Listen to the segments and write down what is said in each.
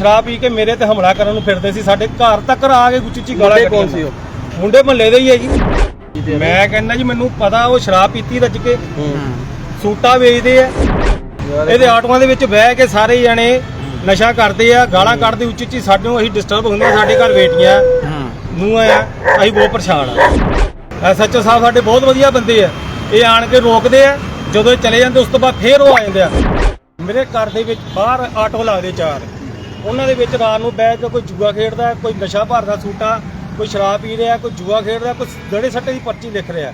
ਸ਼ਰਾਬ ਪੀ ਕੇ ਮੇਰੇ ਤੇ ਹਮਲਾ ਕਰਨ ਨੂੰ ਫਿਰਦੇ ਸੀ ਸਾਡੇ ਘਰ ਤੱਕ ਆ ਕੇ ਗੁੱਚੀ ਚੀ ਗਾਲਾਂ ਮੁੰਡੇ ਕੌਣ। ਸੀ ਉਹ? ਮੁੰਡੇ ਮਹੱਲੇ ਦੇ ਹੀ ਹੈ ਜੀ। ਮੈਂ ਕਹਿੰਦਾ ਜੀ ਮੈਨੂੰ ਪਤਾ ਉਹ ਸ਼ਰਾਬ ਪੀਤੀ ਰੱਜ ਕੇ। ਸੂਟਾ ਵੇਚਦੇ ਆ। ਇਹਦੇ ਆਟੋਆਂ ਦੇ ਵਿੱਚ ਬਹਿ ਕੇ ਸਾਰੇ ਜਣੇ ਨਸ਼ਾ ਕਰਦੇ ਆ ਗਾਲਾਂ ਕੱਢਦੇ ਉੱਚੀ ਉੱਚੀ ਸਾਨੂੰ ਅਸੀਂ ਡਿਸਟਰਬ ਹੁੰਦੇ ਆ ਸਾਡੇ ਘਰ ਬੇਟੀਆਂ। ਨੂੰ ਆ ਅਸੀਂ ਬਹੁਤ ਪਰੇਸ਼ਾਨ ਆ। ਐਸਐਚਓ ਸਾਹਿਬ ਸਾਡੇ ਬਹੁਤ ਵਧੀਆ ਬੰਦੇ ਆ। ਇਹ ਆਣ ਕੇ ਰੋਕਦੇ ਆ ਜਦੋਂ ਇਹ ਚਲੇ ਜਾਂਦੇ ਉਸ ਤੋਂ ਬਾਅਦ ਫੇਰ ਉਹ ਆ ਜਾਂਦੇ ਆ। ਮੇਰੇ ਘਰ ਦੇ ਵਿੱਚ ਬਾਹਰ ਆਟੋ ਲੱਗਦੇ ਚਾਰ। ਉਹਨਾਂ ਦੇ ਵਿੱਚ ਰਾਤ ਨੂੰ ਬਹਿ ਕੇ ਕੋਈ ਜੂਆ ਖੇਡਦਾ ਕੋਈ ਨਸ਼ਾ ਭਰਦਾ ਸੂਟਾ ਕੋਈ ਸ਼ਰਾਬ ਪੀ ਰਿਹਾ ਕੋਈ ਜੂਆ ਖੇਡ ਰਿਹਾ ਕੋਈ ਗੜੇ ਸੱਟੇ ਦੀ ਪਰਚੀ ਲਿਖ ਰਿਹਾ।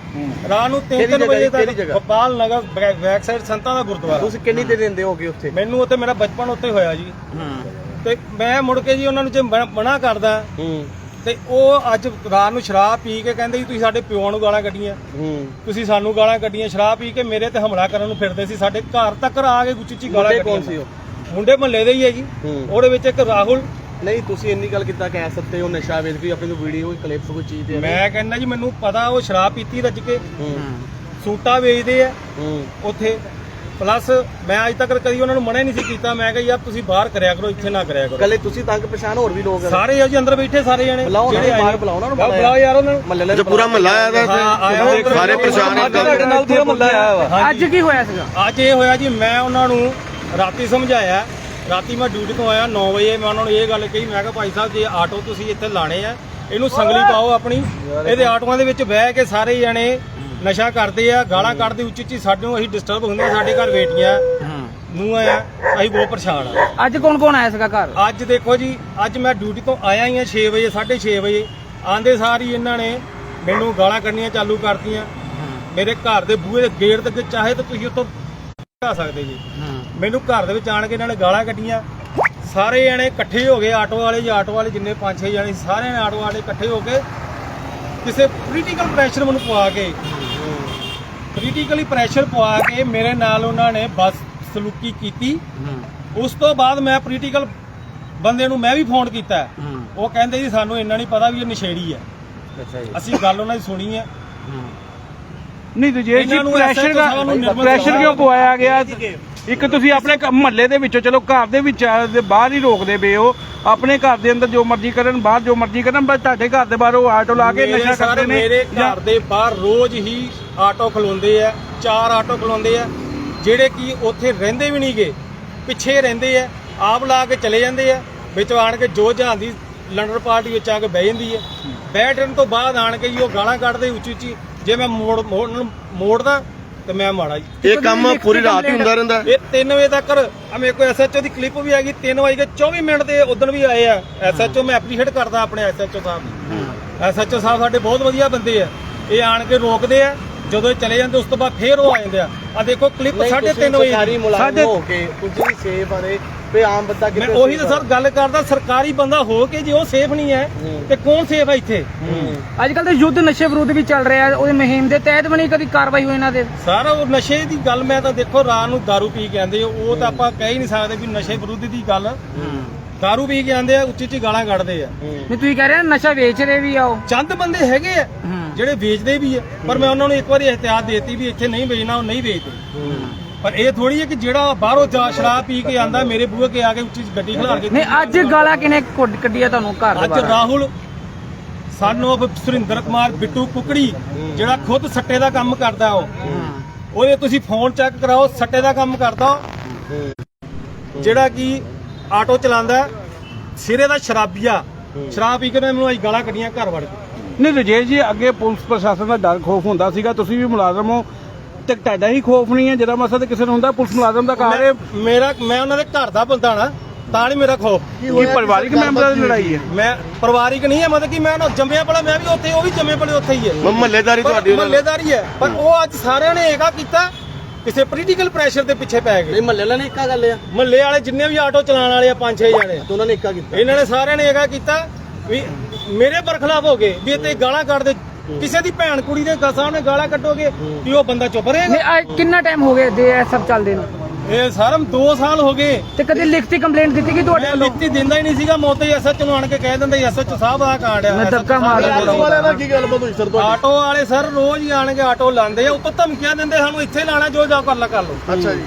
ਰਾਤ ਨੂੰ ਕਿਹੜੀ 3-3 ਜਗ੍ਹਾ ਵਜੇ ਤੱਕ? ਗੋਪਾਲ ਨਗਰ ਬੈਕ- ਸਾਈਡ ਸੰਤਾਂ ਦਾ ਗੁਰਦੁਆਰਾ। ਤੁਸੀਂ ਕਿੰਨੀ ਦੇਰ ਰਹਿੰਦੇ ਹੋਗੇ ਉੱਥੇ? ਮੈਨੂੰ ਉੱਥੇ ਮੇਰਾ ਬਚਪਨ ਉੱਥੇ ਹੋਇਆ ਜੀ। ਤੇ ਮੈਂ ਮੁੜ ਕੇ ਜੀ ਉਹਨਾਂ ਨੂੰ ਜੇ ਮਨਾ ਕਰਦਾ ਤੇ ਉਹ ਅੱਜ ਰਾਤ ਨੂੰ ਸ਼ਰਾਬ ਪੀ ਕੇ ਕਹਿੰਦੇ ਜੀ ਤੁਸੀਂ ਸਾਡੇ ਪਿਓ ਨੂੰ ਗਾਲਾਂ ਕੱਢੀਆਂ। ਤੁਸੀਂ ਸਾਨੂੰ ਗਾਲਾਂ ਕੱਢੀਆਂ। ਸ਼ਰਾਬ ਪੀ ਕੇ ਮੇਰੇ ਤੇ ਹਮਲਾ ਕਰਨ ਨੂੰ ਫਿਰਦੇ ਸੀ। ਸਾਡੇ ਘਰ ਤੱਕ ਆ ਕੇ ਗੁੱਚੀ ਚੀ ਗਾਲਾਂ ਕੱਢੀਆਂ ਕੌਣ ਸੀ ਉਹ? ਮੁੰਡੇ ਮਹੱਲੇ ਦੇ ਹੀ ਹੈ ਜੀ। ਹੂੰ। ਉਹਦੇ ਵਿੱਚ ਇੱਕ ਰਾਹੁਲ। ਨਹੀਂ ਤੁਸੀਂ ਇੰਨੀ ਗੱਲ ਕਿੱਦਾਂ ਕਹਿ ਸਕਦੇ ਹੋ ਨਸ਼ਾ ਵੇਚ ਕੇ ਆਪਣੀ ਵੀਡੀਓ ਕੋਈ ਕਲਿੱਪ ਕੋਈ ਚੀਜ਼ ਦੇ ਮੈਂ ਕਹਿੰਦਾ ਜੀ ਮੈਨੂੰ ਪਤਾ ਉਹ ਸ਼ਰਾਬ ਪੀਤੀ ਰੱਜ ਕੇ। ਹੂੰ। ਸੂਟਾ ਵੇਚਦੇ ਆ। ਹੂੰ। ਉੱਥੇ। ਪਲੱਸ ਮੈਂ ਅੱਜ ਤੱਕ ਕਦੀ ਉਹਨਾਂ ਨੂੰ ਮਨਾ ਹੀ ਨਹੀਂ ਸੀ ਕੀਤਾ। ਮੈਂ ਕਿਹਾ ਯਾਰ ਤੁਸੀਂ ਬਾਹਰ ਕਰਿਆ ਕਰੋ ਇੱਥੇ ਨਾ ਕਰਿਆ ਕਰੋ। ਕੱਲੇ ਤੁਸੀਂ ਤੰਗ ਪਛਾਣ ਹੋਰ ਵੀ ਲੋਕ ਸਾਰੇ ਆ ਜੀ ਅੰਦਰ ਬੈਠੇ ਸਾਰੇ ਜਣੇ। ਬੁਲਾਓ ਉਹਨਾਂ ਨੂੰ ਬਾਹਰ। ਬੁਲਾਓ ਉਹਨਾਂ ਨੂੰ ਬੁਲਾਓ ਯਾਰ ਉਹਨਾਂ ਨੂੰ। ਮੱਲੇ ਜੋ ਪੂਰਾ ਮਹੱਲਾ ਆਇਆ ਦਾ ਹਾਂ, ਆਇਆ ਇੱਥੇ ਹੋਇਆ। ਸਾਰੇ ਪਰੇਸ਼ਾਨ ਅੱਜ ਤੁਹਾਡੇ ਨਾਲ ਪੂਰਾ ਮੱਲਾ ਆਇਆ ਵਾ। ਹਾਂਜੀ। ਅੱਜ ਕੀ ਹੋਇਆ ਸੀਗਾ? ਅੱਜ ਇਹ ਹੋਇਆ ਜੀ ਮੈਂ ਉਹਨਾਂ ਨੂੰ ਰਾਤੀ ਸਮਝਾਇਆ ਰਾਤੀ ਮੈਂ ਡਿਊਟੀ ਤੋਂ ਆਇਆ 9 ਵਜੇ ਮੈਂ ਉਹਨਾਂ ਨੂੰ ਇਹ ਗੱਲ ਕਹੀ ਮੈਂ ਕਿਹਾ ਭਾਈ ਸਾਹਿਬ ਜੇ ਆਟੋ ਤੁਸੀਂ ਇੱਥੇ ਲਾਣੇ ਆ ਇਹਨੂੰ ਸੰਗਲੀ ਪਾਓ ਆਪਣੀ ਇਹਦੇ ਆਟੋਆਂ ਦੇ ਵਿੱਚ ਬਹਿ ਕੇ ਸਾਰੇ ਜਣੇ ਨਸ਼ਾ ਕਰਦੇ ਆ ਗਾਲਾਂ ਕੱਢਦੇ ਉੱਚੀ ਉੱਚੀ ਸਾਨੂੰ ਅਸੀਂ ਡਿਸਟਰਬ ਹੁੰਦੇ ਆ ਸਾਡੇ ਘਰ ਬੇਟੀਆਂ ਨੂੰ ਆ ਅਸੀਂ ਬਹੁਤ ਪਰੇਸ਼ਾਨ ਆ। ਅੱਜ ਕੌਣ ਕੌਣ ਆਇਆ ਸੀਗਾ ਘਰ? ਅੱਜ ਦੇਖੋ ਜੀ ਅੱਜ ਮੈਂ ਡਿਊਟੀ ਤੋਂ ਆਇਆ ਹੀ ਆ 6 ਵਜੇ 6:30 ਵਜੇ। ਆਂਦੇ ਸਾਰ ਹੀ ਇਹਨਾਂ ਨੇ ਮੈਨੂੰ ਗਾਲਾਂ ਕੱਢਣੀਆਂ ਚਾਲੂ ਕਰਤੀਆਂ। ਮੇਰੇ ਘਰ ਦੇ ਬੂਹੇ ਦੇ ਗੇਟ ਤੇ ਅੱਗੇ ਚਾਹੇ ਤਾਂ ਤੁਸੀਂ ਉੱਥੋਂ ਆ ਸਕਦੇ ਜੀ। ਮੈਨੂੰ ਘਰ ਦੇ ਵਿੱਚ ਆਣ ਕੇ ਇਹਨਾਂ ਨੇ ਗਾਲਾਂ ਕੱਢੀਆਂ। ਸਾਰੇ ਜਣੇ ਇਕੱਠੇ ਹੋ ਗਏ ਆਟੋ ਵਾਲੇ ਜੀ ਆਟੋ ਵਾਲੇ ਜਿੰਨੇ ਪੰਜ ਛੇ ਜਣੇ ਸਾਰੇ ਨੇ ਆਟੋ ਵਾਲੇ ਇਕੱਠੇ ਹੋ ਕੇ ਕਿਸੇ ਪੋਲੀਟੀਕਲ ਪ੍ਰੈਸ਼ਰ ਮੈਨੂੰ ਪਵਾ ਕੇ ਪੋਲੀਟੀਕਲੀ ਪ੍ਰੈਸ਼ਰ ਪਵਾ ਕੇ ਮੇਰੇ ਨਾਲ ਉਹਨਾਂ ਨੇ ਬਸ ਸਲੂਕੀ ਕੀਤੀ। ਉਸ ਤੋਂ ਬਾਅਦ ਮੈਂ ਪੋਲੀਟੀਕਲ ਬੰਦੇ ਨੂੰ ਮੈਂ ਵੀ ਫੋਨ ਕੀਤਾ। ਉਹ ਕਹਿੰਦੇ ਜੀ ਸਾਨੂੰ ਇੰਨਾ ਨਹੀਂ ਪਤਾ ਵੀ ਇਹ ਨਸ਼ੇੜੀ ਹੈ। ਅੱਛਾ ਜੀ। ਅਸੀਂ ਗੱਲ ਉਹਨਾਂ ਦੀ ਸੁਣੀ ਹੈ। ਨਹੀਂ ਤੇ ਜੇ ਜੀ ਇਹਨਾਂ ਨੂੰ ਪ੍ਰੈਸ਼ਰ ਨਿਰਮਲ ਪ੍ਰੈਸ਼ਰ ਕਿਉਂ ਪਵਾਇਆ ਗਿਆ? ਇੱਕ ਤੁਸੀਂ ਆਪਣੇ ਮਹੱਲੇ ਦੇ ਵਿੱਚੋਂ ਚਲੋ ਘਰ ਦੇ ਵਿੱਚ ਦੇ ਬਾਹਰ ਹੀ ਰੋਕਦੇ ਪਏ ਹੋ। ਆਪਣੇ ਘਰ ਦੇ ਅੰਦਰ ਜੋ ਮਰਜ਼ੀ ਕਰਨ ਬਾਹਰ ਜੋ ਮਰਜ਼ੀ ਕਰਨ ਬਸ ਤੁਹਾਡੇ ਘਰ ਦੇ ਬਾਹਰ ਉਹ ਆਟੋ ਲਾ ਕੇ ਨਸ਼ਾ ਕਰਦੇ ਨੇ ਮੇਰੇ ਘਰ ਦੇ ਬਾਹਰ ਰੋਜ਼ ਹੀ ਆਟੋ ਖਲੋਂਦੇ ਆ ਚਾਰ ਆਟੋ ਖਲੋਂਦੇ ਆ ਜਿਹੜੇ ਕਿ ਉੱਥੇ ਰਹਿੰਦੇ ਵੀ ਨਹੀਂਗੇ ਪਿੱਛੇ ਰਹਿੰਦੇ ਆ ਆਪ ਲਾ ਕੇ ਚਲੇ ਜਾਂਦੇ ਆ ਵਿੱਚ ਆਣ ਕੇ ਜੋ ਜਹਾਨ ਦੀ ਲੰਡਰ ਪਾਰਟੀ ਵਿੱਚ ਆ ਕੇ ਬਹਿ ਜਾਂਦੀ ਹੈ ਬੈਠਣ ਤੋਂ ਬਾਅਦ ਆਣ ਕੇ ਉਹ ਗਾਲਾਂ ਕੱਢਦੇ ਉੱਚੀ ਉੱਚੀ ਜੇ ਮੈਂ ਮੋੜ ਮੋੜ ਨੂੰ ਮੋੜਦਾ ਤੇ ਮੈਂ ਮਾੜਾ ਜੀ। ਇਹ ਕੰਮ ਪੂਰੀ ਰਾਤ ਹੀ ਹੁੰਦਾ ਰਹਿੰਦਾ? ਇਹ 3 ਵਜੇ ਤੱਕ ਆ ਮੇਰੇ ਕੋਲ ਐਸਐਚਓ ਦੀ ਕਲਿੱਪ ਵੀ ਹੈਗੀ 3 ਵਜੇ ਕੇ 24 ਮਿੰਟ ਦੇ ਉਦੋਂ ਵੀ ਆਏ ਆ। ਐਸਐਚਓ ਮੈਂ ਐਪਰੀਸ਼ੀਏਟ ਕਰਦਾ ਆਪਣੇ ਐਸਐਚਓ ਸਾਹਿਬ ਨੂੰ। ਐਸਐਚਓ ਸਾਹਿਬ ਸਾਡੇ ਬਹੁਤ ਵਧੀਆ ਬੰਦੇ ਆ। ਇਹ ਆਣ ਕੇ ਰੋਕਦੇ ਆ ਜਦੋਂ ਇਹ ਚਲੇ ਜਾਂਦੇ ਉਸ ਤੋਂ ਬਾਅਦ ਫੇਰ ਉਹ ਆ ਜਾਂਦੇ ਆ। ਆ ਦੇਖੋ ਕਲਿੱਪ 3:30 ਵਜੇ। ਸਰਕਾਰੀ ਦੀ। ਮੁਲਾਜ਼ਮ ਸਾਡੇ- ਹੋ ਕੇ ਤੁਸੀਂ ਵੀ ਸੇਫ ਆਦੇ ਵੀ ਆਮ ਬੰਦਾ ਮੈਂ ਉਹੀ ਤਾਂ ਸਰ ਗੱਲ ਕਰਦਾ ਸਰਕਾਰੀ ਬੰਦਾ ਹੋ ਕੇ ਜੇ ਉਹ ਸੇਫ ਨਹੀਂ ਹੈ ਤੇ ਕੌਣ ਸੇਫ ਹੈ ਇੱਥੇ? ਅੱਜ ਕੱਲ ਤੇ ਯੁੱਧ ਨਸ਼ੇ ਵਿਰੁੱਧ ਵੀ ਚੱਲ ਰਿਹਾ ਉਹਦੇ ਮੁਹਿੰਮ ਦੇ ਤਹਿਤ ਵੀ ਕਦੀ ਕਾਰਵਾਈ ਹੋਈ ਇਹਨਾਂ ਦੇ। ਸਰ ਉਹ ਨਸ਼ੇ ਦੀ ਗੱਲ ਮੈਂ ਤਾਂ ਦੇਖੋ ਰਾਤ ਨੂੰ दारू ਪੀ ਕੇ ਆਂਦੇ ਉਹ ਤਾਂ ਆਪਾਂ ਕਹਿ ਹੀ ਨਹੀਂ ਸਕਦੇ ਵੀ ਨਸ਼ੇ ਵਿਰੁੱਧ ਦੀ ਗੱਲ। ਦਾਰੂ ਪੀ ਕੇ ਆਂਦੇ ਆ ਉੱਚੀ ਉੱਚੀ ਗਾਲਾਂ ਕੱਢਦੇ ਆ। ਨਹੀਂ ਤੁਸੀਂ ਕਹਿ ਰਹੇ ਹੋ ਨਸ਼ਾ ਵੇਚ ਰਹੇ ਵੀ ਆ ਉਹ। ਚੰਦ ਬੰਦੇ ਹੈਗੇ ਆ ਜਿਹੜੇ ਵੇਚਦੇ ਵੀ ਆ ਪਰ ਮੈਂ ਉਹਨਾਂ ਨੂੰ ਇੱਕ ਵਾਰੀ ਇhtiyat ਦੇਤੀ ਵੀ ਇੱਥੇ ਨਹੀਂ ਵੇਚਣਾ ਉਹ ਨਹੀਂ ਵੇਚਦੇ। ਪਰ ਇਹ ਥੋੜੀ ਹੈ ਕਿ ਜਿਹੜਾ ਬਾਹਰੋਂ ਜਾ ਸ਼ਰਾਬ ਪੀ ਕੇ ਆਂਦਾ ਮੇਰੇ ਬੂਹੇ ਕੇ ਆ ਕੇ ਉੱਚੀ ਗੱਡੀ ਖਿਲਾ ਕੇ ਨਹੀਂ ਅੱਜ ਗਾਲਾਂ ਕਿਨੇ ਕੱਢੀਆਂ ਤੁਹਾਨੂੰ ਘਰ ਦੇ ਅੱਜ ਰਾਹੁਲ ਸਨ ਸੁਰਿੰਦਰ ਕੁਮਾਰ ਬਿੱਟੂ ਕੁਕੜੀ ਜਿਹੜਾ ਖੁਦ ਸੱਟੇ ਦਾ ਕੰਮ ਕਰਦਾ ਉਹ। ਉਹਦੇ ਤੁਸੀਂ ਫੋਨ ਚੈੱਕ ਕਰਾਓ ਸੱਟੇ ਦਾ ਕੰਮ ਕਰਦਾ। ਜਿਹੜਾ ਕਿ ਆਟੋ ਚਲਾਉਂਦਾ ਸਿਰੇ ਦਾ ਸ਼ਰਾਬੀਆ। ਸ਼ਰਾਬ ਪੀ ਕੇ ਉਹਨੇ ਮੈਨੂੰ ਅੱਜ ਗਾਲਾਂ ਕੱਢੀਆਂ ਘਰ ਵੜ ਕੇ। ਨਹੀਂ ਰਜੇਸ਼ ਜੀ ਅੱਗੇ ਪੁਲਿਸ ਪ੍ਰਸ਼ਾਸਨ ਦਾ ਡਰ ਖੋਫ ਹੁੰਦਾ ਸੀਗਾ। ਤੁਸੀਂ ਵੀ ਮੁਲਾਜ਼ਮ ਹੋ। ਤੇ ਤੁਹਾਡਾ ਹੀ ਖੋਫ ਨਹੀਂ ਹੈ ਜਿਹੜਾ ਮਸਲਾ ਤੇ ਕਿਸੇ ਨੂੰ ਹੁੰਦਾ ਪੁਲਿਸ ਮੁਲਾਜ਼ਮ ਦਾ ਹੈ ਮੈਂ- ਮੇਰਾ ਮੈਂ ਉਹਨਾਂ ਦੇ ਘਰ ਦਾ ਬੰਦਾ ਨਾ ਤਾਂ ਨਹੀਂ ਮੇਰਾ ਖੋਫ। ਕੀ ਪਰਿਵਾਰਿਕ ਮੈਂਬਰਾਂ ਦੀ ਲੜਾਈ ਹੈ। ਮੈਂ ਪਰਿਵਾਰਿਕ ਨਹੀਂ ਹੈ ਮਤਲਬ ਕਿ ਮੈਂ ਨਾ ਜੰਮਿਆ ਪਲਾ ਮੈਂ ਵੀ ਉੱਥੇ ਉਹ ਵੀ ਜੰਮੇ ਪਲੇ ਉੱਥੇ ਹੀ ਹੈ। ਮਹੱਲੇਦਾਰੀ ਤੁਹਾਡੀ ਮਹੱਲੇਦਾਰੀ ਹੈ ਪਰ ਉਹ ਅੱਜ ਸਾਰਿਆਂ ਨੇ ਏਕਾ ਕੀਤਾ ਕਿਸੇ ਪੋਲੀਟੀਕਲ ਪ੍ਰੈਸ਼ਰ ਦੇ ਪਿੱਛੇ ਪੈ ਗਏ। ਨਹੀਂ ਮੱਲੇ ਵਾਲਿਆਂ ਨੇ ਇੱਕਾ ਗੱਲ ਆ ਮਹੱਲੇ ਵਾਲੇ ਜਿੰਨੇ ਵੀ ਆਟੋ ਚਲਾਉਣ ਵਾਲੇ ਆ ਪੰਜ ਛੇ ਜਣੇ ਉਹਨਾਂ ਨੇ ਇੱਕਾ ਕੀਤਾ। ਇਹਨਾਂ ਨੇ ਸਾਰਿਆਂ ਨੇ ਏਕਾ ਕੀਤਾ ਵੀ ਮੇਰੇ ਬਰਖਲਾਫ ਹੋ ਗਏ ਵੀ ਇਹ ਤੇ ਗਾਲਾਂ ਕੱਢਦੇ ਕਿਸੇ ਦੀ ਭੈਣ ਕੁੜੀ ਦੇ ਸਾਹਮਣੇ ਗਾਲਾਂ ਕੱਢੋਗੇ ਵੀ ਉਹ ਬੰਦਾ ਚੁੱਪ ਰਹੇਗਾ? ਨਹੀਂ ਕਿੰਨਾ ਟਾਈਮ ਹੋ ਗਿਆ ਦੇ ਇਹ ਸਭ ਚੱਲਦੇ ਨੂੰ? ਇਹ ਸਾਰਮ 2 ਸਾਲ ਹੋ ਗਏ। ਤੇ ਕਦੀ ਲਿਖਤੀ ਕੰਪਲੇਂਟ ਦਿੱਤੀ ਕਿ ਤੁਹਾਡੇ ਮੈਂ ਵੱਲੋਂ? ਲਿਖਤੀ ਦਿੰਦਾ ਹੀ ਨਹੀਂ ਸੀਗਾ ਮੌਤੇ ਐਸਐਚ ਨੂੰ ਆਣ ਕੇ ਕਹਿ ਦਿੰਦੇ ਐਸਐਚ ਸਾਹਿਬ ਆ ਕਾਂਡ ਆ ਮੈਂ ਧੱਕਾ ਮਾਰ ਦਿੰਦਾ। ਆਟੋ ਵਾਲਿਆਂ ਨਾਲ। ਕੀ ਗੱਲ ਹੋਈ ਸਰ ਤੁਹਾਡੀ? ਆਟੋ ਵਾਲੇ ਸਰ ਰੋਜ਼ ਹੀ ਆਣ ਕੇ ਆਟੋ ਲਾਉਂਦੇ ਆ ਉੱਤੋਂ ਧਮਕੀਆਂ ਦਿੰਦੇ ਸਾਨੂੰ ਇੱਥੇ ਲਾਣਾ ਜੋ ਜਾ ਕਰ ਲਾ ਕਰ ਲਓ। ਅੱਛਾ ਜੀ।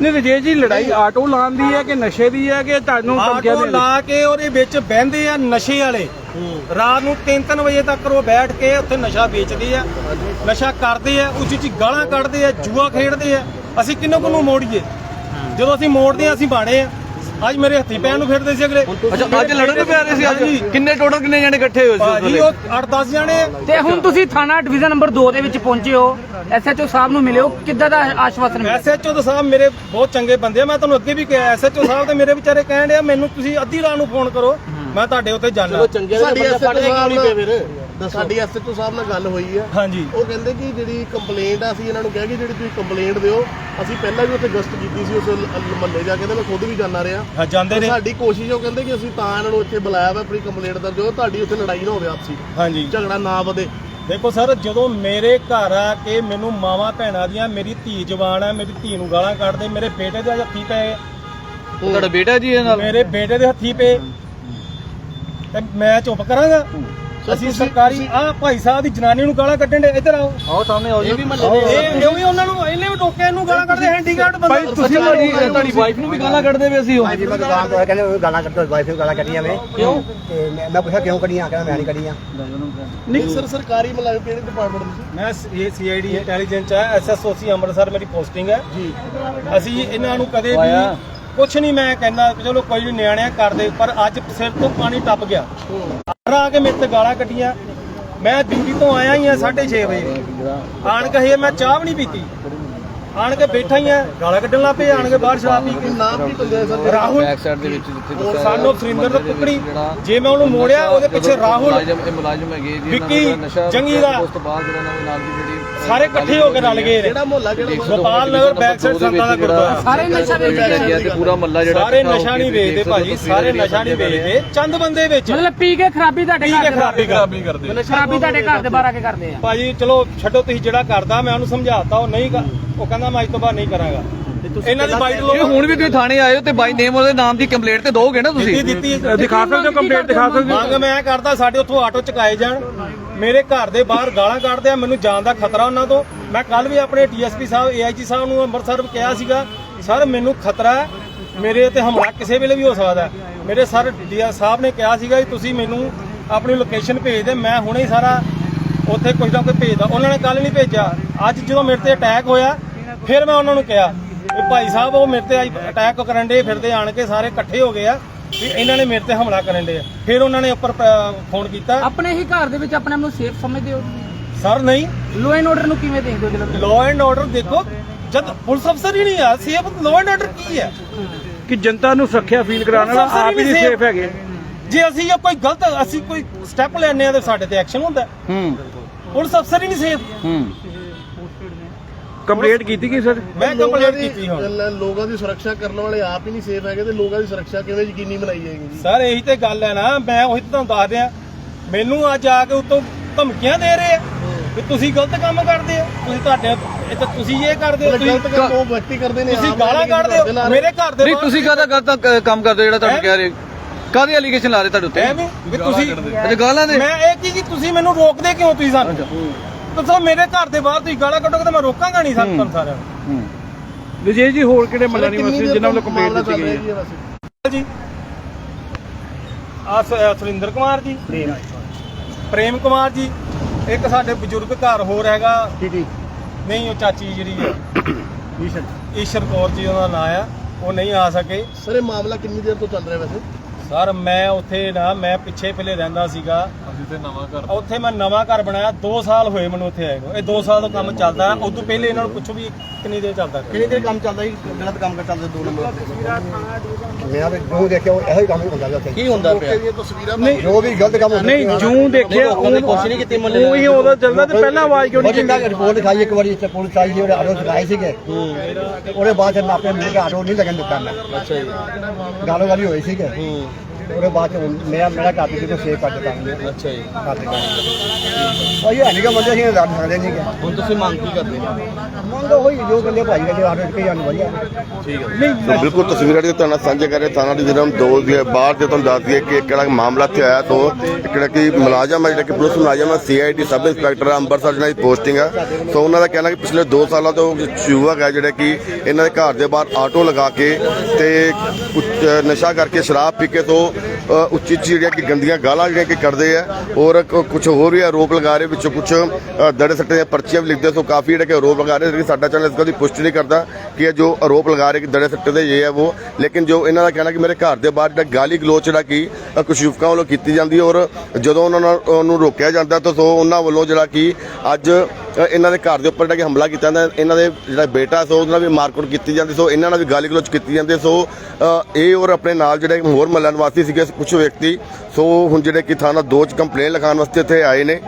ਨਹੀਂ ਰਜੇਸ਼ ਜੀ ਲੜਾਈ ਆਟੋ ਲਾਉਣ ਦੀ ਹੈ ਕਿ ਨਸ਼ੇ ਦੀ ਹੈ ਕਿ ਤੁਹਾਨੂੰ ਧਮਕੀਆਂ ਆਟੋ ਦੇ? ਲਾ ਕੇ ਉਹਦੇ ਵਿੱਚ ਬਹਿੰਦੇ ਆ ਨਸ਼ੇ ਵਾਲੇ। ਰਾਤ ਨੂੰ 3-3 ਵਜੇ ਤੱਕ ਉਹ ਬੈਠ ਕੇ ਉੱਥੇ ਨਸ਼ਾ ਵੇਚਦੇ ਆ ਨਸ਼ਾ ਕਰਦੇ ਆ ਉੱਚੀ ਉੱਚੀ ਗਾਲਾਂ ਕੱਢਦੇ ਆ ਜੂਆ ਖੇਡਦੇ ਆ। ਅਸੀਂ ਕਿੰਨੂੰ ਕਿੰਨੂੰ ਮੋੜੀਏ? ਜਦੋਂ ਅਸੀਂ ਮੋੜਦੇ ਆ ਅਸੀਂ ਬਾਣੇ ਆ। ਅੱਜ ਮੇਰੇ ਹੱਥੀ ਪੈਣ ਨੂੰ ਫਿਰਦੇ ਸੀ ਅਗਲੇ। ਅੱਛਾ ਅੱਜ ਲੜਨ ਨੂੰ ਪਿਆ ਰਹੇ ਸੀ। ਅੱਜ? ਕਿੰਨੇ ਟੋਟਲ ਕਿੰਨੇ ਜਣੇ ਇਕੱਠੇ ਹੋਏ ਸੀ ਭਾਜੀ ਉਹ 8-10 ਜਾਣੇ। ਤੇ ਹੁਣ ਤੁਸੀਂ ਥਾਣਾ ਡਿਵੀਜ਼ਨ ਨੰਬਰ 2 ਦੇ ਵਿੱਚ ਪਹੁੰਚੇ ਹੋ। ਐਸਐਚਓ ਸਾਹਿਬ ਨੂੰ ਮਿਲਿਓ ਕਿੱਦਾਂ ਦਾ ਆਸ਼ਵਾਸਨ ਮਿਲਿਆ? ਐਸਐਚਓ ਦਾ ਸਾਹਿਬ ਮੇਰੇ ਬਹੁਤ ਚੰਗੇ ਬੰਦੇ ਆ। ਮੈਂ ਤੁਹਾਨੂੰ ਅੱਗੇ ਵੀ ਕਿਹਾ ਐਸਐਚਓ ਸਾਹਿਬ ਤੇ ਮੇਰੇ ਵਿਚਾਰੇ ਕਹਿਣ ਡਿਆ ਮੈਨੂੰ ਤੁਸੀਂ ਅੱਧੀ ਰਾਤ ਨੂੰ ਫੋਨ ਕਰੋ। ਮੈਂ ਤੁਹਾਡੇ ਉੱਤੇ ਜਾਣਾ ਸਾਡੀ ਐਸਐਚਓ ਸਾਹਿਬ ਨਾਲ ਸਾਡੀ ਐਸਐਚਓ ਸਾਹਿਬ ਨਾਲ ਗੱਲ ਹੋਈ ਹੈ। ਹਾਂਜੀ। ਉਹ ਕਹਿੰਦੇ ਕਿ ਜਿਹੜੀ ਕੰਪਲੇਂਟ ਆ ਅਸੀਂ ਇਹਨਾਂ ਨੂੰ ਕਹਿ ਕੇ ਜਿਹੜੀ ਤੁਸੀਂ ਕੰਪਲੇਂਟ ਦਿਓ ਅਸੀਂ ਪਹਿਲਾਂ ਵੀ ਉੱਥੇ ਗਸਤ ਕੀਤੀ ਸੀ ਉਸ ਮਹੱਲੇ ਜਾ ਕੇ ਤੇ ਮੈਂ ਖੁਦ ਵੀ ਜਾਣਾ ਰਿਹਾ। ਹਾਂ ਜਾਂਦੇ ਨੇ ਸਾਡੀ ਕੋਸ਼ਿਸ਼ ਉਹ ਕਹਿੰਦੇ ਕਿ ਅਸੀਂ ਤਾਂ ਇਹਨਾਂ ਨੂੰ ਇੱਥੇ ਬੁਲਾਇਆ ਵਾ ਆਪਣੀ ਕੰਪਲੇਂਟ ਦਰਜ ਹੋ ਤੁਹਾਡੀ ਉੱਥੇ ਲੜਾਈ ਨਾ ਹੋਵੇ ਆਪਸੀ। ਹਾਂਜੀ। ਝਗੜਾ ਨਾ ਵਧੇ। ਦੇਖੋ ਸਰ ਜਦੋਂ ਮੇਰੇ ਘਰ ਆ ਕੇ ਮੈਨੂੰ ਮਾਵਾਂ ਭੈਣਾਂ ਦੀਆਂ ਮੇਰੀ ਧੀ ਜਵਾਨ ਆ ਮੇਰੀ ਧੀ ਨੂੰ ਗਾਲਾਂ ਕੱਢਦੇ ਮੇਰੇ ਬੇਟੇ ਦੇ ਹੱਥੀ ਪਏ। ਤੁਹਾਡਾ ਬੇਟਾ ਜੀ ਇਹ ਨਾਲ? ਮੇਰੇ ਬੇਟੇ ਦੇ ਹੱਥੀ ਪਏ। ਤੇ ਮੈਂ ਚੁੱਪ ਕਰਾਂਗਾ? ਅਸੀਂ ਸਰਕਾਰੀ ਆ ਭਾਈ ਸਾਹਿਬ ਦੀ ਜਨਾਨੀ ਨੂੰ ਗਾਲਾਂ ਕੱਢਣ ਦੇ ਇੱਧਰ ਆਓ। ਆਓ ਸਾਹਮਣੇ ਆਓ ਜੀ। ਵੀ ਇਹ ਇਹ ਵੀ ਉਹਨਾਂ ਨੂੰ ਇਹਨੇ ਵੀ ਟੋਕਿਆ ਇਹਨੂੰ ਗਾਲਾਂ ਕੱਢਦੇ ਹੈਂਡੀਕੈਪਟ ਬੰਦਾ ਭਾਈ ਤੁਸੀਂ ਤੁਹਾਡੀ ਤੁਹਾਡੀ ਵਾਈਫ ਨੂੰ ਵੀ ਗਾਲਾਂ ਕੱਢਦੇ ਪਏ ਸੀ ਉਹ। ਹਾਂਜੀ ਮੈਂ ਤੋਂ ਆਇਆ, ਕਹਿੰਦੇ ਉਹ ਗਾਲਾਂ ਕੱਢੋ ਵਾਈਫ ਨੂੰ ਗਾਲਾਂ ਕੱਢੀਆਂ ਮੈਂ ਕਿਉਂ? ਤੇ ਮੈਂ ਮੈਂ ਪੁੱਛਿਆ ਕਿਉਂ ਕੱਢੀਆਂ? ਕਹਿੰਦਾ ਮੈਂ ਨਹੀਂ ਕੱਢੀਆਂ। ਨਹੀਂ ਸਰ ਸਰਕਾਰੀ ਮੁਲਾਜ਼ਮ ਕਿਹੜੇ ਡਿਪਾਰਟਮੈਂਟ ਦੇ? ਮੈਂ ਇਹ ਸੀਆਈਡੀ ਇੰਟੈਲੀਜੈਂਸ ਹੈ ਐਸਐਸਓਸੀ ਅੰਮ੍ਰਿਤਸਰ ਮੇਰੀ ਪੋਸਟਿੰਗ ਹੈ ਜੀ। ਅਸੀਂ ਇਹਨਾਂ ਨੂੰ ਕਦੇ ਵੀ ਕੁਝ ਨਹੀਂ ਮੈਂ ਕਹਿੰਦਾ ਚਲੋ ਕੋਈ ਨਹੀਂ ਨਿਆਣਿਆਂ ਕਰਦੇ ਪਰ ਅੱਜ ਸਿਰ ਤੋਂ ਪਾਣੀ ਟੱਪ ਗਿਆ। ਆ ਕੇ ਮੇਰੇ ਤੇ ਗਾਲਾਂ ਕੱਢੀਆਂ। ਮੈਂ ਡਿਊਟੀ ਤੋਂ ਆਇਆ ਹੀ ਆ 6:30 ਵਜੇ। ਆਣ ਕੇ ਮੈਂ ਚਾਹ ਵੀ ਨਹੀਂ ਪੀਤੀ। ਆਣ ਕੇ ਬੈਠਾ ਹੀ ਆ ਗਾਲਾਂ ਕੱਢਣ ਲੱਗ ਪਏ ਆਣ ਕੇ ਬਾਹਰ ਸ਼ਰਾਬ ਪੀ ਕੇ। ਨਾਮ ਕੀ ਬੰਦੇ ਸਰ? ਰਾਹੁਲ। ਬੈਕ ਸਾਈਡ ਦੇ ਵਿੱਚ ਜਿੱਥੇ ਸਾਨੂੰ ਸੁਰਿੰਦਰ ਦਾ ਕੁਕੜੀ। ਜੇ ਮੈਂ ਉਹਨੂੰ ਮੋੜਿਆ ਉਹਦੇ ਪਿੱਛੇ ਰਾਹੁਲ। ਮੁਲਾਜ਼ਮ ਇਹ ਮੁਲਾਜ਼ਮ ਹੈਗੇ ਜੀ ਵਿੱਕੀ, ਇਹਨਾਂ ਦਾ ਨਸ਼ਾ ਜੰਗੀ ਦਾ। ਉਸ ਤੋਂ ਬਾਅਦ ਜਿਹੜਾ ਨਾਲ ਦੀ ਜਿਹੜੀ ਸਾਰੇ ਇਕੱਠੇ ਹੋ ਕੇ ਰਲ ਗਏ ਨੇ। ਮੁਹੱਲਾ ਗੋਪਾਲ ਨਗਰ ਬੈਕ ਸਾਈਡ ਸੰਤਾਂ ਦਾ ਗੁਰਦੁਆਰਾ। ਸਾਰੇ ਨਸ਼ਾ ਵੇਚਦੇ ਗਿਆ ਤੇ ਪੂਰਾ ਮੱਲਾ ਜਿਹੜਾ ਸਾਰੇ ਨਸ਼ਾ ਨਹੀਂ ਵੇਚਦੇ ਭਾਜੀ ਸਾਰੇ ਨਸ਼ਾ ਨਹੀਂ ਵੇਚਦੇ ਚੰਦ ਬੰਦੇ ਵਿੱਚ। ਮਤਲਬ ਪੀ ਕੇ ਖਰਾਬੀ ਤੁਹਾਡੇ ਘਰ ਦੇ ਖਰਾਬੀ ਖਰਾਬੀ ਕਰਦੇ ਖਰਾਬੀ ਤੁਹਾਡੇ ਘਰ ਦੇ ਬਾਹਰ ਆ ਕੇ ਕਰਦੇ ਆ। ਭਾਜੀ ਚਲੋ ਛੱਡੋ ਤੁਸੀਂ ਜਿਹੜਾ ਕਰਦਾ ਮੈਂ ਉਹਨੂੰ ਸਮਝਾਤਾ ਉਹ ਨਹੀਂ ਉਹ ਕਹਿੰਦਾ ਮੈਂ ਅੱਜ ਤੋਂ ਬਾਅਦ ਨਹੀਂ ਕਰਾਂਗਾ। ਇਹਨਾਂ ਦੀ ਬਾਈਟ ਲਓ। ਹੁਣ ਵੀ ਤੁਸੀਂ ਥਾਣੇ ਆਏ ਹੋ ਤੇ ਬਾਈ ਨੇਮ ਉਹਦੇ ਨਾਮ ਦੀ ਕੰਪਲੇਂਟ ਤੇ ਦੋਗੇ ਨਾ ਤੁਸੀਂ? ਦਿੱਤੀ ਦਿੱਤੀ ਦਿਖਾ ਸਕਦੇ ਹੋ ਕੰਪਲੀਟ ਦਿਖਾ ਸਕਦੇ ਹੋ। ਮੰਗ ਮੈਂ ਕਰਦਾ ਸਾਡੇ ਉੱਥੋਂ ਆਟੋ ਚੁਕਾਏ ਜਾਣ। ਮੇਰੇ ਘਰ ਦੇ ਬਾਹਰ ਗਾਲਾਂ ਕੱਢਦੇ ਆ, ਮੈਨੂੰ ਜਾਨ ਦਾ ਖਤਰਾ ਉਹਨਾਂ ਤੋਂ। ਮੈਂ ਕੱਲ ਵੀ ਆਪਣੇ ਡੀਐਸਪੀ ਸਾਹਿਬ, ਏਆਈਜੀ ਸਾਹਿਬ ਨੂੰ ਅੰਮ੍ਰਿਤਸਰ ਕਿਹਾ ਸੀਗਾ ਸਰ, ਮੈਨੂੰ ਖਤਰਾ ਹੈ, ਮੇਰੇ ਤੇ ਹਮਲਾ ਕਿਸੇ ਵੇਲੇ ਵੀ ਹੋ ਸਕਦਾ ਮੇਰੇ ਸਰ ਡੀਐਸ ਸਾਹਿਬ ਨੇ ਕਿਹਾ ਸੀਗਾ ਕਿ ਤੁਸੀਂ ਮੈਨੂੰ ਆਪਣੀ ਲੋਕੇਸ਼ਨ ਭੇਜ ਦੇ ਮੈਂ ਹੁਣੇ ਹੀ ਸਾਰਾ ਉੱਥੇ ਕੁਝ ਨਾ ਕੁਝ ਭੇਜਦਾ। ਉਹਨਾਂ ਨੇ ਕੱਲ ਨਹੀਂ ਭੇਜਿਆ। ਅੱਜ ਜਦੋਂ ਮੇਰੇ ਤੇ ਅਟੈਕ ਹੋਇਆ, ਫਿਰ ਮੈਂ ਉਹਨਾਂ ਨੂੰ ਕਿਹਾ ਵੀ ਭਾਈ ਸਾਹਿਬ, ਉਹ ਮੇਰੇ ਤੇ ਅਟੈਕ ਕਰਨ ਦੇ ਫਿਰਦੇ ਆਣ ਕੇ ਸਾਰੇ ਇਕੱਠੇ ਹੋ ਗਏ ਆ। ਵੀ ਇਹਨਾਂ ਨੇ ਮੇਰੇ ਤੇ ਹਮਲਾ ਕਰਨ ਦੇ ਫਿਰ ਉਹਨਾਂ ਨੇ ਉੱਪਰ ਪ- ਫੋਨ ਕੀਤਾ। ਆਪਣੇ ਹੀ ਘਰ ਦੇ ਵਿੱਚ ਆਪਣੇ ਆਪ ਨੂੰ ਸੇਫ ਸਮਝਦੇ ਹੋ ਸਰ ਨਹੀਂ। ਲੋ ਐਂਡ ਆਰਡਰ ਨੂੰ ਕਿਵੇਂ ਦੇਖਦੇ ਹੋ ਜਲੰਧਰ ਲਾਅ ਐਂਡ ਆਰਡਰ ਦੇਖੋ ਜਦ ਪੁਲਿਸ ਅਫਸਰ ਹੀ ਨਹੀਂ ਆ ਸੇਫ ਲਾਅ ਐਂਡ ਆਰਡਰ ਕੀ ਹੈ ਕਿ ਜਨਤਾ ਨੂੰ ਸੁਰੱਖਿਆ ਫੀਲ ਕਰਾਉਣ ਵਾਲਾ ਆਪ ਹੀ ਨਹੀਂ ਸੇਫ ਹੈਗੇ। ਜੇ ਅਸੀਂ ਇਹ ਕੋਈ ਗਲਤ ਅਸੀਂ ਕੋਈ ਸਟੈਪ ਲੈਣੇ ਆ ਤੇ ਸਾਡੇ ਤੇ ਐਕਸ਼ਨ ਹੁੰਦਾ। ਹੈ। ਹੂੰ ਪੁਲਿਸ ਅਫਸਰ ਹੀ ਨਹੀਂ ਸੇਫ ਹੂੰ। ਕੰਪਲੀਟ ਕੀਤੀ ਗਈ ਸਰ ਮੈਂ ਕੰਪਲੇਂਟ ਕੀਤੀ ਹੁਣ ਲੋਕਾਂ ਦੀ ਸੁਰੱਖਿਆ ਕਰਨ ਵਾਲੇ ਆਪ ਹੀ ਨਹੀਂ ਸੇਫ ਹੈਗੇ ਤੇ ਲੋਕਾਂ ਦੀ ਸੁਰੱਖਿਆ ਕਿਵੇਂ ਯਕੀਨੀ ਬਣਾਈ ਜਾਏਗੀ ਜੀ? ਸਰ ਇਹੀ ਤੇ ਗੱਲ ਹੈ ਨਾ ਮੈਂ ਉਹੀ ਤਾਂ ਤੁਹਾਨੂੰ ਦੱਸ ਰਿਹਾ। ਮੈਨੂੰ ਅੱਜ ਆ ਕੇ ਉਤੋਂ ਧਮਕੀਆਂ ਦੇ ਰਹੇ ਆ ਵੀ ਤੁਸੀਂ ਗਲਤ ਕੰਮ ਕਰਦੇ ਹੋ। ਤੁਸੀਂ ਤੁਹਾਡੇ ਇਹ ਤਾਂ ਤੁਸੀਂ ਇਹ ਕਰਦੇ ਹੋ ਤੁਸੀਂ ਗਲਤ ਕੰਮ ਉਹ ਵਿਅਕਤੀ ਕਰਦੇ ਨੇ ਤੁਸੀਂ ਗਾਲਾਂ ਕੱਢਦੇ ਹੋ। ਮੇਰੇ ਘਰ ਦੇ ਨਹੀਂ ਤੁਸੀਂ ਕਾਹਦਾ ਗਲਤ ਕ- ਕੰਮ ਕਰਦੇ ਹੋ ਜਿਹੜਾ ਤੁਹਾਨੂੰ? ਕਹਿ ਰਹੇ ਕਾਹਦੀ ਐਲੀਗੇਸ਼ਨ ਲਾ ਰਹੇ ਤੁਹਾਡੇ ਉੱਤੇ? ਐਵੇਂ ਵੀ ਤੁਸੀਂ ਅੱਛਾ ਗਾਲਾਂ ਦੇ ਮੈਂ ਇਹ ਕੀ ਕਿ ਤੁਸੀਂ ਮੈਨੂੰ ਰੋਕਦੇ ਕਿਉਂ ਤੁਸੀਂ ਸਾਨੂੰ? ਦੱਸੋ ਮੇਰੇ ਘਰ ਦੇ ਬਾਹਰ ਤੁਸੀਂ ਗਾਲਾਂ ਕੱਢੋਗੇ ਤਾਂ ਮੈਂ ਰੋਕਾਂਗਾ ਨਹੀਂ ਸਾਨੂੰ ਤੁਹਾਨੂੰ ਸਾਰਿਆਂ ਨੂੰ। ਵਿਜੇ ਜੀ ਹੋਰ ਕਿਹੜੇ ਮੱਲਾ ਨਿਵਾਸੀ ਦੇਰ ਜਿਨ੍ਹਾਂ ਵੱਲੋਂ ਕੰਪਲੀਟ ਦਿੱਤੀ ਗਈ ਹੈ? ਜੀ? ਜੀ। ਆ ਸੁਰਿੰਦਰ ਕੁਮਾਰ ਜੀ। ਪ੍ਰੇਮ। ਕੁਮਾਰ ਜੀ ਇੱਕ ਸਾਡੇ ਬਜ਼ੁਰਗ ਘਰ ਹੋਰ ਹੈਗਾ। ਟੀਟੀ ਨਹੀਂ ਉਹ ਚਾਚੀ ਜਿਹੜੀ ਹੈ। ਈਸ਼ਰ। ਈਸ਼ਰ ਕੌਰ ਜੀ ਉਹਦਾ ਨਾਂ ਆ। ਉਹ ਨਹੀਂ ਆ ਸਕੇ। ਸਰ ਇਹ ਮਾਮਲਾ ਕਿੰਨੀ ਦੇਰ ਤੋਂ ਚੱਲ ਰਿਹਾ ਵੈਸੇ? ਸਰ ਮੈਂ ਉੱਥੇ ਨਾ ਮੈਂ ਪਿੱਛੇ ਪਹਿਲੇ ਰਹਿੰਦਾ ਸੀਗਾ। ਅਸੀਂ ਤੇ ਨਵਾਂ ਘਰ ਉੱਥੇ ਮੈਂ ਨਵਾਂ ਘਰ ਬਣਾਇਆ 2 ਸਾਲ ਹੋਏ ਮੈਨੂੰ ਉੱਥੇ ਆਏ ਨੂੰ। ਇਹ 2 ਸਾਲ ਤੋਂ ਕੰਮ ਚੱਲਦਾ। ਉਸ ਤੋਂ ਪਹਿਲੇ ਇਹਨਾਂ ਨੂੰ ਪੁੱਛੋ ਵੀ ਕਿੰਨੀ ਦੇਰ ਚੱਲਦਾ ਕਿੰਨੀ ਦੇਰ ਕੰਮ ਚੱਲਦਾ ਜੀ? ਗਲਤ ਕੰਮ ਕਰ ਚੱਲਦਾ ਦੋ ਨੰਬਰ। ਮੇਰਾ ਵੀ ਜੋ ਦੇਖਿਆ ਉਹ ਇਹੋ ਹੀ ਕੰਮ ਹੀ ਹੁੰਦਾ ਰਿਹਾ ਉੱਥੇ। ਕੀ ਹੁੰਦਾ ਪਿਆ? ਤਸਵੀਰਾਂ ਜੋ ਵੀ ਗਲਤ ਕੰਮ ਹੁੰਦਾ ਨਹੀਂ ਜੂੰ ਦੇਖਿਆ ਉਹ ਹੀ ਉਹਦਾ ਚੱਲਦਾ ਤੇ ਪਹਿਲਾਂ ਆਵਾਜ਼ ਕਿਉਂ ਨਹੀਂ ਮੈਂ ਰਿਪੋਰਟ ਲਿਖਾਈ ਇੱਕ ਵਾਰੀ ਇੱਥੇ ਪੁਲਿਸ ਆਈ ਸੀ ਉਹਦੇ ਆਟੋ ਚੁਕਾਏ ਸੀਗੇ। ਉਹਦੇ ਬਾਅਦ ਚ ਨਾਪੇ ਮਿਲ ਕੇ ਆਟੋ ਨਹੀਂ ਲੱਗਣ ਦਿੱਤਾ ਮੈਂ। ਅੱਛਾ ਜੀ। ਗਾਲੋ ਗਾਲੀ ਹੋਈ ਸੀਗੇ। ਉਹਦੇ ਬਾਅਦ ਚ ਮੇਰਾ ਮੇਰਾ ਘਰ ਦੇ ਕਿਤੇ ਸੇਵ ਕਰ ਦਿੱਤਾ ਉਹਨੇ ਅੱਛਾ ਜੀ। ਘਰ ਦੇ ਕੰਮ ਉਹ ਇਹ ਨਹੀਂ ਕਿ ਬੰਦੇ ਅਸੀਂ ਲੜ ਸਕਦੇ ਨਹੀਂ ਕਿ ਹੁਣ ਤੁਸੀਂ ਮੰਗ ਕੀ ਕਰਦੇ ਹੋ? ਲਓ ਹੋਈ ਜੋ ਕਹਿੰਦੇ ਭਾਈ ਕਹਿੰਦੇ ਆਰਡਰ ਕੇ ਜਾਣ ਵਧੀਆ। ਠੀਕ ਹੈ। ਤਾਂ ਬਿਲਕੁਲ ਤਸਵੀਰਾਂ ਜਿਹੜੀ ਤੁਹਾਨੂੰ ਸਾਂਝੇ ਕਰ ਰਹੇ ਥਾਣਾ ਡਿਵੀਜ਼ਨ ਦੋ ਦੇ ਬਾਹਰ ਦੇ ਤੁਹਾਨੂੰ ਦੱਸ ਦਈਏ ਕਿ ਕਿਹੜਾ ਮਾਮਲਾ ਇੱਥੇ ਆਇਆ ਤੋਂ ਇੱਕ ਜਿਹੜਾ ਕਿ ਮੁਲਾਜ਼ਮ ਹੈ ਜਿਹੜਾ ਕਿ ਪੁਲਿਸ ਮੁਲਾਜ਼ਮ ਹੈ ਸੀਆਈਡੀ ਸਬ ਇੰਸਪੈਕਟਰ ਅੰਮ੍ਰਿਤਸਰ ਜਿਹਨਾਂ ਦੀ ਪੋਸਟਿੰਗ ਹੈ ਸੋ ਉਹਨਾਂ ਦਾ ਕਹਿਣਾ ਕਿ ਪਿਛਲੇ 2 ਸਾਲਾਂ ਤੋਂ ਯੁਵਕ ਹੈ ਜਿਹੜੇ ਕਿ ਇਹਨਾਂ ਦੇ ਘਰ ਦੇ ਬਾਹਰ ਆਟੋ ਲਗਾ ਕੇ ਤੇ ਨਸ਼ਾ ਕਰਕੇ ਸ਼ਰਾਬ ਪੀ ਕੇ ਤੋਂ ਅ, ਉੱਚੀ ਉੱਚੀ ਜਿਹੜੀਆਂ ਕਿ ਗੰਦੀਆਂ ਗਾਲਾਂ ਜਿਹੜੀਆਂ ਕਿ ਕੱਢਦੇ ਆ ਔਰ ਕੁਝ ਹੋਰ ਵੀ ਆਰੋਪ ਲਗਾ ਰਹੇ ਵਿੱਚੋਂ ਕੁਝ ਦੜੇ ਸੱਟੇ ਦੇ ਪਰਚੀਆਂ ਵੀ ਲਿਖਦੇ ਸੋ ਕਾਫੀ ਜਿਹੜੇ ਕਿ ਆਰੋਪ ਲਗਾ ਰਹੇ ਲੇਕਿਨ ਸਾਡਾ ਚੈਨਲ ਇਸ ਗੱਲ ਦੀ ਪੁਸ਼ਟੀ ਨਹੀਂ ਕਰਦਾ ਕਿ ਇਹ ਜੋ ਆਰੋਪ ਲਗਾ ਰਹੇ ਕਿ ਦੜੇ ਸੱਟੇ ਦੇ ਇਹ ਹੈ ਉਹ ਲੇਕਿਨ ਜੋ ਇਹਨਾਂ ਦਾ ਕਹਿਣਾ ਕਿ ਮੇਰੇ ਘਰ ਦੇ ਬਾਹਰ ਜਿਹੜਾ ਗਾਲੀ ਗਲੋਚ ਜਿਹੜਾ ਕਿ ਅ, ਕੁਝ ਯੁਵਕਾਂ ਵੱਲੋਂ ਕੀਤੀ ਜਾਂਦੀ ਹੈ ਔਰ ਜਦੋਂ ਉਹਨਾਂ ਨਾਲ ਉਹਨੂੰ ਰੋਕਿਆ ਜਾਂਦਾ ਤਾਂ ਸੋ ਉਹਨਾਂ ਵੱਲੋਂ ਜਿਹੜਾ ਕਿ ਅੱਜ ਇਹਨਾਂ ਦੇ ਘਰ ਦੇ ਉੱਪਰ ਜਿਹੜਾ ਕਿ ਹਮਲਾ ਕੀਤਾ ਜਾਂਦਾ ਇਹਨਾਂ ਦੇ ਜਿਹੜਾ ਬੇਟਾ ਸੋ ਉਹਨਾਂ ਨਾਲ ਵੀ ਮਾਰਕੁੱਟ ਕੀਤੀ ਜਾਂਦੀ ਸੋ ਇਹਨਾਂ ਨਾਲ ਵੀ ਗਾਲੀ ਗਲੋਚ ਕੀਤੀ ਜਾਂਦੀ ਹੈ। ਸੋ ਇਹ ਔਰ ਆਪਣੇ ਨਾਲ ਜਿਹੜੇ ਹੋਰ ਮਹੱਲਾ ਨਿਵਾਸੀ ਸੀਗੇ ਕੁਝ ਵਿਅਕਤੀ, ਸੋ ਹੁਣ ਜਿਹੜੇ ਕਿ ਥਾਣਾ ਦੋ ਚ ਕੰਪਲੇਨ ਲਗਾਉਣ ਵਾਸਤੇ ਇੱਥੇ ਆਏ ਨੇ